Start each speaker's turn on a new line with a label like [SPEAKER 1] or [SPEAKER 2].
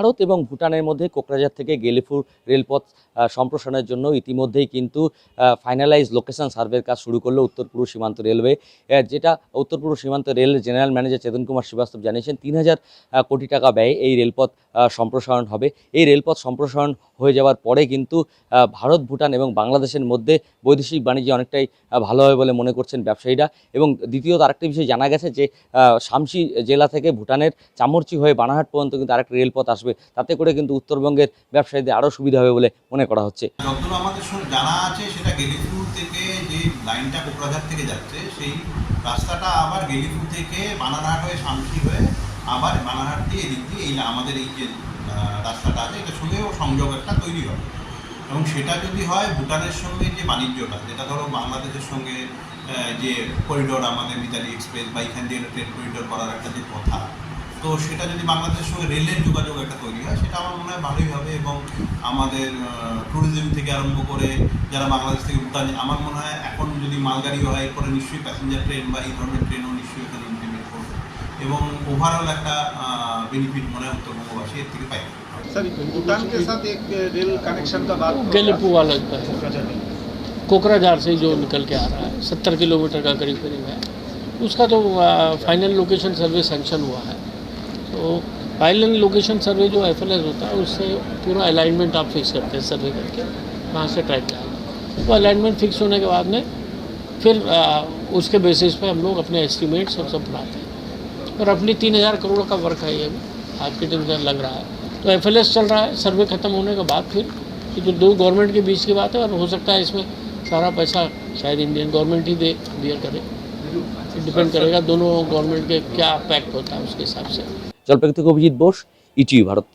[SPEAKER 1] ভারত এবং ভুটানের মধ্যে কোকরাঝার থেকে গেলিফুর রেলপথ সম্প্রসারণের জন্য ইতিমধ্যেই কিন্তু ফাইনালাইজ লোকেশন সার্ভের কাজ শুরু করলো উত্তর পূর্ব সীমান্ত রেলওয়ে যেটা উত্তর পূর্ব সীমান্ত rail general manager Chetan Kumar Srivastava জানিয়েছেন তিন হাজার কোটি টাকা ব্যয়ে এই রেলপথ সম্প্রসারণ হবে এই রেলপথ সম্প্রসারণ হয়ে যাওয়ার পরে কিন্তু ভারত ভুটান এবং বাংলাদেশের মধ্যে বৈদেশিক বাণিজ্য অনেকটাই ভালো হবে বলে মনে করছেন ব্যবসায়ীরা এবং দ্বিতীয়ত আরেকটি বিষয় জানা গেছে যে শামসি জেলা থেকে ভুটানের চামর্চি হয়ে বানাহাট পর্যন্ত কিন্তু আরেকটি রেলপথ আসবে আসবে তাতে করে কিন্তু উত্তরবঙ্গের ব্যবসায়ীদের আরও সুবিধা হবে বলে মনে করা হচ্ছে
[SPEAKER 2] যতদূর আমাদের জানা আছে সেটা গেলিপুর থেকে যে লাইনটা কোকরাঝার থেকে যাচ্ছে সেই রাস্তাটা আবার গেলিপুর থেকে বানারহাট হয়ে শান্তি হয়ে আবার বানারহাট দিয়ে এদিক দিয়ে এই আমাদের এই যে রাস্তাটা আছে এটা সঙ্গেও সংযোগ একটা তৈরি হবে এবং সেটা যদি হয় ভুটানের সঙ্গে যে বাণিজ্যটা যেটা ধরো বাংলাদেশের সঙ্গে যে করিডোর আমাদের মিতালি এক্সপ্রেস বা এখান দিয়ে ট্রেন করিডোর করার একটা যে কথা तो ये अगर बांग्लादेश से रेल लाइन टू का जो है वो है वो है वो हमारे मन है बहुत ही ভাবে এবং আমাদের টুরিজম থেকে আরম্ভ করে যারা বাংলাদেশ থেকে ভুটান যান আমার মনে হয় এখন যদি মালগাড়ি হয় এখন নিশ্চয়ই প্যাসেঞ্জার ট্রেন বা এই ধরনের ট্রেন অনিশ্চয়তার মধ্যে পড়বে এবং ওভারঅল একটা बेनिफिट মনে অন্তংবাসী এটিকে
[SPEAKER 3] পায় স্যার ভুটানের সাথে एक रेल कनेक्शन का बात
[SPEAKER 4] को कोकराझार से जो निकल के आ रहा है 70 किलोमीटर का करीब करीब है उसका जो फाइनल लोकेशन सर्वे सैंक्शन हुआ है तो फाइल लोकेशन सर्वे जो एफ होता है उससे पूरा अलाइनमेंट आप फिक्स करते हैं सर्वे करके वहाँ से ट्रैक लाइन वो अलाइनमेंट फिक्स होने के बाद में फिर आ, उसके बेसिस पे हम लोग अपने एस्टिमेट्स और सब बनाते हैं और अपनी तीन हज़ार करोड़ का वर्क है ये अभी आज टीम दिन लग रहा है तो एफ चल रहा है सर्वे ख़त्म होने के बाद फिर ये जो दो गवर्नमेंट के बीच की बात है और हो सकता है इसमें सारा पैसा शायद इंडियन गवर्नमेंट ही दे बियर करे डिपेंड करेगा दोनों गवर्नमेंट के क्या पैक्ट होता है उसके हिसाब से
[SPEAKER 1] জলপাইগুড়ি থেকে অভিজিৎ বোস ইটিভি ভারত